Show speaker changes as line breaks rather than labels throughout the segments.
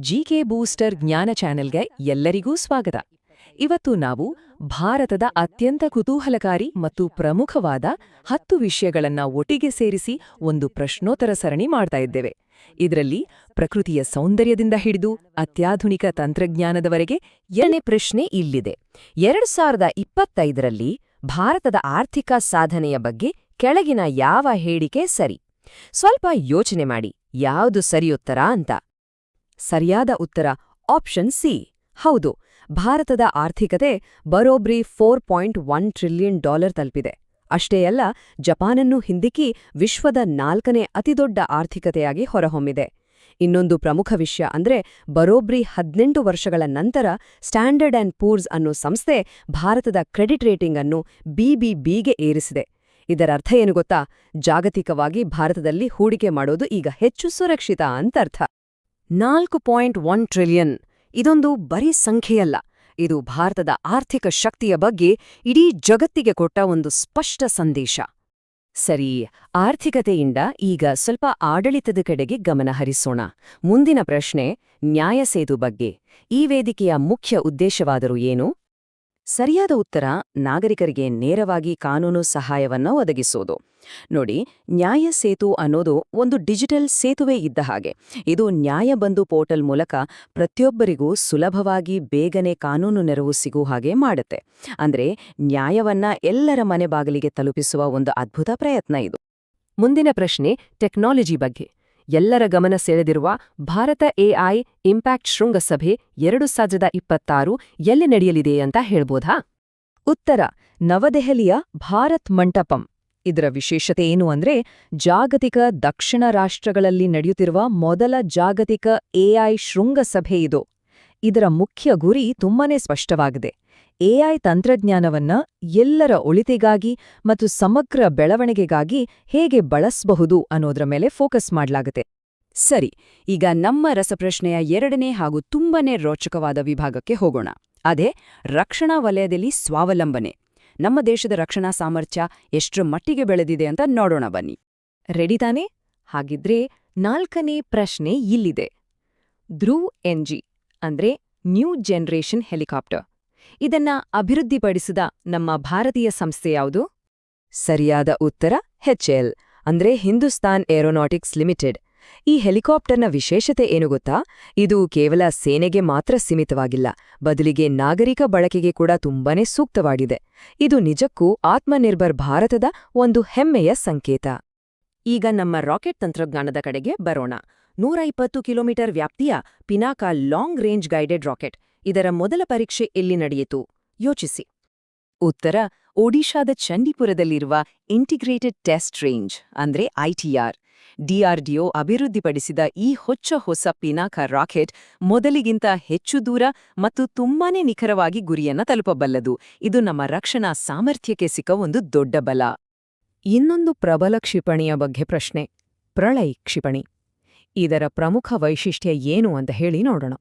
GK booster ಜ್ಞಾನ ಚಾನೆಲ್ಗೆ ಎಲ್ಲರಿಗೂ ಸ್ವಾಗತ. ಇವತ್ತು ನಾವು ಭಾರತದ ಅತ್ಯಂತ ಕುತೂಹಲಕಾರಿ ಮತ್ತು ಪ್ರಮುಖವಾದ ಹತ್ತು ವಿಷಯಗಳನ್ನ ಒಟ್ಟಿಗೆ ಸೇರಿಸಿ ಒಂದು ಪ್ರಶ್ನೋತ್ತರ ಸರಣಿ ಮಾಡ್ತಾ ಇದ್ದೇವೆ. ಇದರಲ್ಲಿ ಪ್ರಕೃತಿಯ ಸೌಂದರ್ಯದಿಂದ ಹಿಡಿದು ಅತ್ಯಾಧುನಿಕ ತಂತ್ರಜ್ಞಾನದವರೆಗೆ ಎರಡನೇ ಪ್ರಶ್ನೆ ಇಲ್ಲಿದೆ. ಎರಡು ಸಾವಿರದ ಇಪ್ಪತ್ತೈದರಲ್ಲಿ ಭಾರತದ ಆರ್ಥಿಕ ಸಾಧನೆಯ ಬಗ್ಗೆ ಕೆಳಗಿನ ಯಾವ ಹೇಳಿಕೆ ಸರಿ? ಸ್ವಲ್ಪ ಯೋಚನೆ ಮಾಡಿ, ಯಾವುದು ಸರಿಯುತ್ತರ ಅಂತ. ಸರಿಯಾದ ಉತ್ತರ ಆಪ್ಷನ್ ಸಿ. ಹೌದು, ಭಾರತದ ಆರ್ಥಿಕತೆ ಬರೋಬ್ರಿ four point one trillion dollar ತಲುಪಿದೆ. ಅಷ್ಟೇ ಅಲ್ಲ, ಜಪಾನನ್ನು ಹಿಂದಿಕ್ಕಿ ವಿಶ್ವದ ನಾಲ್ಕನೇ ಅತಿದೊಡ್ಡ ಆರ್ಥಿಕತೆಯಾಗಿ ಹೊರಹೊಮ್ಮಿದೆ. ಇನ್ನೊಂದು ಪ್ರಮುಖ ವಿಷಯ ಅಂದ್ರೆ ಬರೋಬ್ರಿ ಹದ್ನೆಂಟು ವರ್ಷಗಳ ನಂತರ ಸ್ಟ್ಯಾಂಡರ್ಡ್ ಅಂಡ್ ಪೂರ್ಸ್ ಅನ್ನೋ ಸಂಸ್ಥೆ ಭಾರತದ ಕ್ರೆಡಿಟ್ ರೇಟಿಂಗ್ ಅನ್ನು ಬಿಬಿಬಿಗೆ ಏರಿಸಿದೆ. ಇದರರ್ಥ ಏನು ಗೊತ್ತಾ? ಜಾಗತಿಕವಾಗಿ ಭಾರತದಲ್ಲಿ ಹೂಡಿಕೆ ಮಾಡೋದು ಈಗ ಹೆಚ್ಚು ಸುರಕ್ಷಿತ ಅಂತರ್ಥ. ನಾಲ್ಕು ಪಾಯಿಂಟ್ ಒನ್ ಟ್ರಿಲಿಯನ್. ಇದೊಂದು ಬರೀ ಸಂಖ್ಯೆಯಲ್ಲ. ಇದು ಭಾರತದ ಆರ್ಥಿಕ ಶಕ್ತಿಯ ಬಗ್ಗೆ ಇಡೀ ಜಗತ್ತಿಗೆ ಕೊಟ್ಟ ಒಂದು ಸ್ಪಷ್ಟ ಸಂದೇಶ. ಸರಿ, ಆರ್ಥಿಕತೆಯಿಂದ ಈಗ ಸ್ವಲ್ಪ ಆಡಳಿತದ ಕಡೆಗೆ ಗಮನ ಹರಿಸೋಣ. ಮುಂದಿನ ಪ್ರಶ್ನೆ ನ್ಯಾಯಸೇತು ಬಗ್ಗೆ. ಈ ವೇದಿಕೆಯ ಮುಖ್ಯ ಉದ್ದೇಶವಾದರೂ ಏನು? ಸರಿಯಾದ ಉತ್ತರ ನಾಗರಿಕರಿಗೆ ನೇರವಾಗಿ ಕಾನೂನು ಸಹಾಯವನ್ನು ಒದಗಿಸೋದು. ನೋಡಿ, ನ್ಯಾಯ ಸೇತು ಅನ್ನೋದು ಒಂದು ಡಿಜಿಟಲ್ ಸೇತುವೆ ಇದ್ದ ಹಾಗೆ. ಇದು ನ್ಯಾಯಬಂಧು ಪೋರ್ಟಲ್ ಮೂಲಕ ಪ್ರತಿಯೊಬ್ಬರಿಗೂ ಸುಲಭವಾಗಿ ಬೇಗನೆ ಕಾನೂನು ನೆರವು ಸಿಗೋ ಹಾಗೆ ಮಾಡುತ್ತೆ. ಅಂದ್ರೆ ನ್ಯಾಯವನ್ನ ಎಲ್ಲರ ಮನೆ ಬಾಗಿಲಿಗೆ ತಲುಪಿಸುವ ಒಂದು ಅದ್ಭುತ ಪ್ರಯತ್ನ ಇದು. ಮುಂದಿನ ಪ್ರಶ್ನೆ ಟೆಕ್ನಾಲಜಿ ಬಗ್ಗೆ. ಎಲ್ಲರ ಗಮನ ಸೆಳೆದಿರುವ ಭಾರತ ಎಐ ಇಂಪ್ಯಾಕ್ಟ್ ಶೃಂಗಸಭೆ ಎರಡು ಸಾವಿರದ ಇಪ್ಪತ್ತಾರು ಎಲ್ಲಿ ನಡೆಯಲಿದೆ ಅಂತ ಹೇಳ್ಬೋದಾ? ಉತ್ತರ, ನವದೆಹಲಿಯ ಭಾರತ್ ಮಂಟಪಂ. ಇದರ ವಿಶೇಷತೆ ಏನು ಅಂದ್ರೆ ಜಾಗತಿಕ ದಕ್ಷಿಣ ರಾಷ್ಟ್ರಗಳಲ್ಲಿ ನಡೆಯುತ್ತಿರುವ ಮೊದಲ ಜಾಗತಿಕ ಎಐ ಶೃಂಗಸಭೆ ಇದು. ಇದರ ಮುಖ್ಯ ಗುರಿ ತುಂಬಾನೇ ಸ್ಪಷ್ಟವಾಗಿದೆ. ಎಐ ತಂತ್ರಜ್ಞಾನವನ್ನ ಎಲ್ಲರ ಒಳಿತಿಗಾಗಿ ಮತ್ತು ಸಮಗ್ರ ಬೆಳವಣಿಗೆಗಾಗಿ ಹೇಗೆ ಬಳಸಬಹುದು ಅನ್ನೋದ್ರ ಮೇಲೆ ಫೋಕಸ್ ಮಾಡಲಾಗುತ್ತೆ. ಸರಿ, ಈಗ ನಮ್ಮ ರಸಪ್ರಶ್ನೆಯ ಎರಡನೇ ಹಾಗೂ ತುಂಬನೇ ರೋಚಕವಾದ ವಿಭಾಗಕ್ಕೆ ಹೋಗೋಣ. ಅದೇ, ರಕ್ಷಣಾ ವಲಯದಲ್ಲಿ ಸ್ವಾವಲಂಬನೆ. ನಮ್ಮ ದೇಶದ ರಕ್ಷಣಾ ಸಾಮರ್ಥ್ಯ ಎಷ್ಟರ ಮಟ್ಟಿಗೆ ಬೆಳೆದಿದೆ ಅಂತ ನೋಡೋಣ ಬನ್ನಿ. ರೆಡಿ ತಾನೆ? ಹಾಗಿದ್ರೆ ನಾಲ್ಕನೇ ಪ್ರಶ್ನೆ ಇಲ್ಲಿದೆ. ಧ್ರುವ್ ಎನ್ಜಿ ಅಂದ್ರೆ ನ್ಯೂ ಜನರೇಷನ್ ಹೆಲಿಕಾಪ್ಟರ್. ಇದನ್ನ ಅಭಿವೃದ್ಧಿಪಡಿಸಿದ ನಮ್ಮ ಭಾರತೀಯ ಸಂಸ್ಥೆ ಯಾವುದು? ಸರಿಯಾದ ಉತ್ತರ ಹೆಚ್ಎಲ್ ಅಂದ್ರೆ ಹಿಂದೂಸ್ತಾನ್ ಏರೋನಾಟಿಕ್ಸ್ ಲಿಮಿಟೆಡ್. ಈ ಹೆಲಿಕಾಪ್ಟರ್ನ ವಿಶೇಷತೆ ಏನು ಗೊತ್ತಾ? ಇದು ಕೇವಲ ಸೇನೆಗೆ ಮಾತ್ರ ಸೀಮಿತವಾಗಿಲ್ಲ, ಬದಲಿಗೆ ನಾಗರಿಕ ಬಳಕೆಗೆ ಕೂಡ ತುಂಬಾನೇ ಸೂಕ್ತವಾಗಿದೆ. ಇದು ನಿಜಕ್ಕೂ ಆತ್ಮನಿರ್ಭರ್ ಭಾರತದ ಒಂದು ಹೆಮ್ಮೆಯ ಸಂಕೇತ. ಈಗ ನಮ್ಮ ರಾಕೆಟ್ ತಂತ್ರಜ್ಞಾನದ ಕಡೆಗೆ ಬರೋಣ. ನೂರ ಇಪ್ಪತ್ತು ಕಿಲೋಮೀಟರ್ ವ್ಯಾಪ್ತಿಯ Pinaka long range guided rocket. ಇದರ ಮೊದಲ ಪರೀಕ್ಷೆ ಎಲ್ಲಿ ನಡೆಯಿತು? ಯೋಚಿಸಿ. ಉತ್ತರ, ಒಡಿಶಾದ ಚಂಡೀಪುರದಲ್ಲಿರುವ ಇಂಟಿಗ್ರೇಟೆಡ್ ಟೆಸ್ಟ್ ರೇಂಜ್, ಅಂದ್ರೆ ಐಟಿಆರ್ ಡಿಆರ್ಡಿಒ ಅಭಿವೃದ್ಧಿಪಡಿಸಿದ ಈ ಹೊಚ್ಚ ಹೊಸ ಪಿನಾಕ ರಾಕೆಟ್ ಮೊದಲಿಗಿಂತ ಹೆಚ್ಚು ದೂರ ಮತ್ತು ತುಂಬಾನೇ ನಿಖರವಾಗಿ ಗುರಿಯನ್ನ ತಲುಪಬಲ್ಲದು. ಇದು ನಮ್ಮ ರಕ್ಷಣಾ ಸಾಮರ್ಥ್ಯಕ್ಕೆ ಸಿಕ್ಕ ಒಂದು ದೊಡ್ಡ ಬಲ. ಇನ್ನೊಂದು ಪ್ರಬಲ ಕ್ಷಿಪಣಿಯ ಬಗ್ಗೆ ಪ್ರಶ್ನೆ. ಪ್ರಳಯ್ ಕ್ಷಿಪಣಿ. ಇದರ ಪ್ರಮುಖ ವೈಶಿಷ್ಟ್ಯ ಏನು ಅಂತ ಹೇಳಿ ನೋಡೋಣ.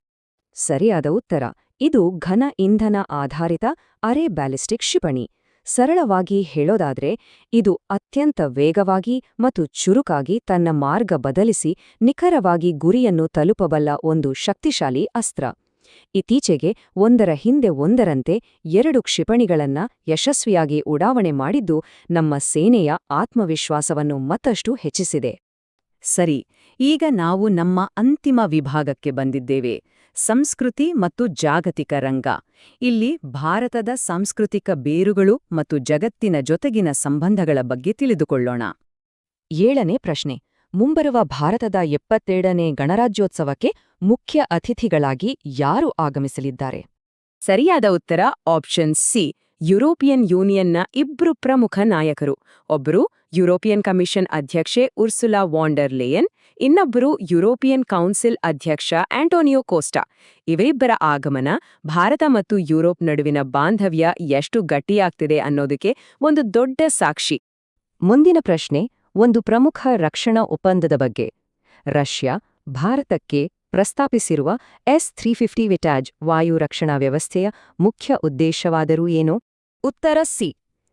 ಸರಿಯಾದ ಉತ್ತರ. ಇದು ಘನ ಇಂಧನ ಆಧಾರಿತ ಅರೆ ಬ್ಯಾಲಿಸ್ಟಿಕ್ ಕ್ಷಿಪಣಿ. ಸರಳವಾಗಿ ಹೇಳೋದಾದ್ರೆ, ಇದು ಅತ್ಯಂತ ವೇಗವಾಗಿ ಮತ್ತು ಚುರುಕಾಗಿ ತನ್ನ ಮಾರ್ಗ ಬದಲಿಸಿ ನಿಖರವಾಗಿ ಗುರಿಯನ್ನು ತಲುಪಬಲ್ಲ ಒಂದು ಶಕ್ತಿಶಾಲಿ ಅಸ್ತ್ರ. ಇತ್ತೀಚೆಗೆ ಒಂದರ ಹಿಂದೆ ಒಂದರಂತೆ ಎರಡು ಕ್ಷಿಪಣಿಗಳನ್ನ ಯಶಸ್ವಿಯಾಗಿ ಉಡಾವಣೆ ಮಾಡಿದ್ದು ನಮ್ಮ ಸೇನೆಯ ಆತ್ಮವಿಶ್ವಾಸವನ್ನು ಮತ್ತಷ್ಟು ಹೆಚ್ಚಿಸಿದೆ. ಸರಿ, ಈಗ ನಾವು ನಮ್ಮ ಅಂತಿಮ ವಿಭಾಗಕ್ಕೆ ಬಂದಿದ್ದೇವೆ. ಸಂಸ್ಕೃತಿ ಮತ್ತು ಜಾಗತಿಕ ರಂಗ. ಇಲ್ಲಿ ಭಾರತದ ಸಾಂಸ್ಕೃತಿಕ ಬೇರುಗಳು ಮತ್ತು ಜಗತ್ತಿನ ಜೊತೆಗಿನ ಸಂಬಂಧಗಳ ಬಗ್ಗೆ ತಿಳಿದುಕೊಳ್ಳೋಣ. ಏಳನೇ ಪ್ರಶ್ನೆ. ಮುಂಬರುವ ಭಾರತದ ಎಪ್ಪತ್ತೇಳನೇ ಗಣರಾಜ್ಯೋತ್ಸವಕ್ಕೆ ಮುಖ್ಯ ಅತಿಥಿಗಳಾಗಿ ಯಾರು ಆಗಮಿಸಲಿದ್ದಾರೆ? ಸರಿಯಾದ ಉತ್ತರ ಆಪ್ಷನ್ ಸಿ ಯುರೋಪಿಯನ್ ಯೂನಿಯನ್ನ ಇಬ್ರು ಪ್ರಮುಖ ನಾಯಕರು. ಒಬ್ಬರು ಯುರೋಪಿಯನ್ ಕಮಿಷನ್ ಅಧ್ಯಕ್ಷೆ ಉರ್ಸುಲಾ ವಾಂಡರ್ ಲೇಯನ್ ಇನ್ನೊಬ್ಬರು ಯುರೋಪಿಯನ್ ಕೌನ್ಸಿಲ್ ಅಧ್ಯಕ್ಷ ಆಂಟೋನಿಯೋ ಕೋಸ್ಟಾ. ಇವರಿಬ್ಬರ ಆಗಮನ ಭಾರತ ಮತ್ತು ಯುರೋಪ್ ನಡುವಿನ ಬಾಂಧವ್ಯ ಎಷ್ಟು ಗಟ್ಟಿಯಾಗ್ತಿದೆ ಅನ್ನೋದಕ್ಕೆ ಒಂದು ದೊಡ್ಡ ಸಾಕ್ಷಿ. ಮುಂದಿನ ಪ್ರಶ್ನೆ, ಒಂದು ಪ್ರಮುಖ ರಕ್ಷಣಾ ಒಪ್ಪಂದದ ಬಗ್ಗೆ. ರಷ್ಯಾ, ಭಾರತಕ್ಕೆ ಪ್ರಸ್ತಾಪಿಸಿರುವ ಎಸ್ ತ್ರೀ ಫಿಫ್ಟಿ ವಿಟಾಜ್ ವಾಯು ರಕ್ಷಣಾ ವ್ಯವಸ್ಥೆಯ ಮುಖ್ಯ ಉದ್ದೇಶವಾದರೂ ಏನು? ಉತ್ತರ ಸಿ.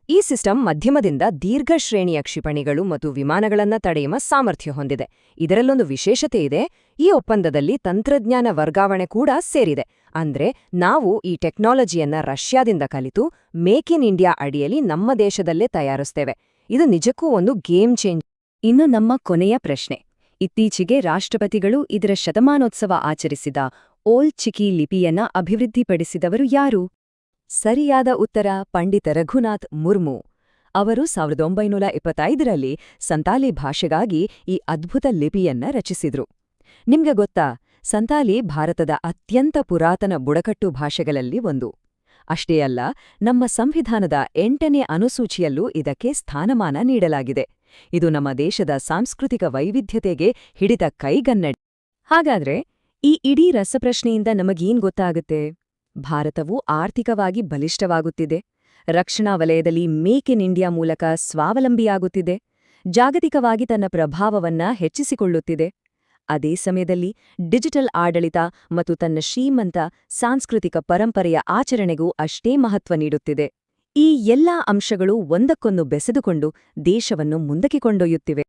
ಈ ಸಿಸ್ಟಮ್ ಮಧ್ಯಮದಿಂದ ದೀರ್ಘ ಶ್ರೇಣಿಯ ಕ್ಷಿಪಣಿಗಳು ಮತ್ತು ವಿಮಾನಗಳನ್ನು ತಡೆಯುವ ಸಾಮರ್ಥ್ಯ ಹೊಂದಿದೆ. ಇದರಲ್ಲೊಂದು ವಿಶೇಷತೆ ಇದೆ, ಈ ಒಪ್ಪಂದದಲ್ಲಿ ತಂತ್ರಜ್ಞಾನ ವರ್ಗಾವಣೆ ಕೂಡ ಸೇರಿದೆ. ಅಂದ್ರೆ ನಾವು ಈ ಟೆಕ್ನಾಲಜಿಯನ್ನ ರಷ್ಯಾದಿಂದ ಕಲಿತು ಮೇಕ್ ಇನ್ ಇಂಡಿಯಾ ಅಡಿಯಲ್ಲಿ ನಮ್ಮ ದೇಶದಲ್ಲೇ ತಯಾರಿಸ್ತೇವೆ. ಇದು ನಿಜಕ್ಕೂ ಒಂದು ಗೇಮ್ ಚೇಂಜ್. ಇನ್ನು ನಮ್ಮ ಕೊನೆಯ ಪ್ರಶ್ನೆ. ಇತ್ತೀಚೆಗೆ ರಾಷ್ಟ್ರಪತಿಗಳು ಇದರ ಶತಮಾನೋತ್ಸವ ಆಚರಿಸಿದ ಓಲ್ ಚಿಕಿ ಲಿಪಿಯನ್ನ ಅಭಿವೃದ್ಧಿಪಡಿಸಿದವರು ಯಾರು? ಸರಿಯಾದ ಉತ್ತರ ಪಂಡಿತ ರಘುನಾಥ್ ಮುರ್ಮು. ಅವರು ಸಾವಿರದ ಒಂಬೈನೂರ ಇಪ್ಪತ್ತೈದರಲ್ಲಿ ಸಂತಾಲಿ ಭಾಷೆಗಾಗಿ ಈ ಅದ್ಭುತ ಲಿಪಿಯನ್ನ ರಚಿಸಿದ್ರು. ನಿಮ್ಗೆ ಗೊತ್ತಾ, ಸಂತಾಲಿ ಭಾರತದ ಅತ್ಯಂತ ಪುರಾತನ ಬುಡಕಟ್ಟು ಭಾಷೆಗಳಲ್ಲಿ ಒಂದು. ಅಷ್ಟೇ ಅಲ್ಲ, ನಮ್ಮ ಸಂವಿಧಾನದ ಎಂಟನೇ ಅನುಸೂಚಿಯಲ್ಲೂ ಇದಕ್ಕೆ ಸ್ಥಾನಮಾನ ನೀಡಲಾಗಿದೆ. ಇದು ನಮ್ಮ ದೇಶದ ಸಾಂಸ್ಕೃತಿಕ ವೈವಿಧ್ಯತೆಗೆ ಹಿಡಿದ ಕೈಗನ್ನಡಿ. ಹಾಗಾದ್ರೆ ಈ ಇಡೀ ರಸಪ್ರಶ್ನೆಯಿಂದ ನಮಗೇನ್ ಗೊತ್ತಾಗುತ್ತೆ? ಭಾರತವು ಆರ್ಥಿಕವಾಗಿ ಬಲಿಷ್ಠವಾಗುತ್ತಿದೆ. ರಕ್ಷಣಾ ವಲಯದಲ್ಲಿ ಮೇಕ್ ಇನ್ ಇಂಡಿಯಾ ಮೂಲಕ ಸ್ವಾವಲಂಬಿಯಾಗುತ್ತಿದೆ. ಜಾಗತಿಕವಾಗಿ ತನ್ನ ಪ್ರಭಾವವನ್ನ ಹೆಚ್ಚಿಸಿಕೊಳ್ಳುತ್ತಿದೆ. ಅದೇ ಸಮಯದಲ್ಲಿ ಡಿಜಿಟಲ್ ಆಡಳಿತ ಮತ್ತು ತನ್ನ ಶ್ರೀಮಂತ ಸಾಂಸ್ಕೃತಿಕ ಪರಂಪರೆಯ ಆಚರಣೆಗೂ ಅಷ್ಟೇ ಮಹತ್ವ ನೀಡುತ್ತಿದೆ. ಈ ಎಲ್ಲಾ ಅಂಶಗಳು ಒಂದಕ್ಕೊಂದು ಬೆಸೆದುಕೊಂಡು ದೇಶವನ್ನು ಮುಂದಕ್ಕೆ ಕೊಂಡೊಯ್ಯುತ್ತಿವೆ.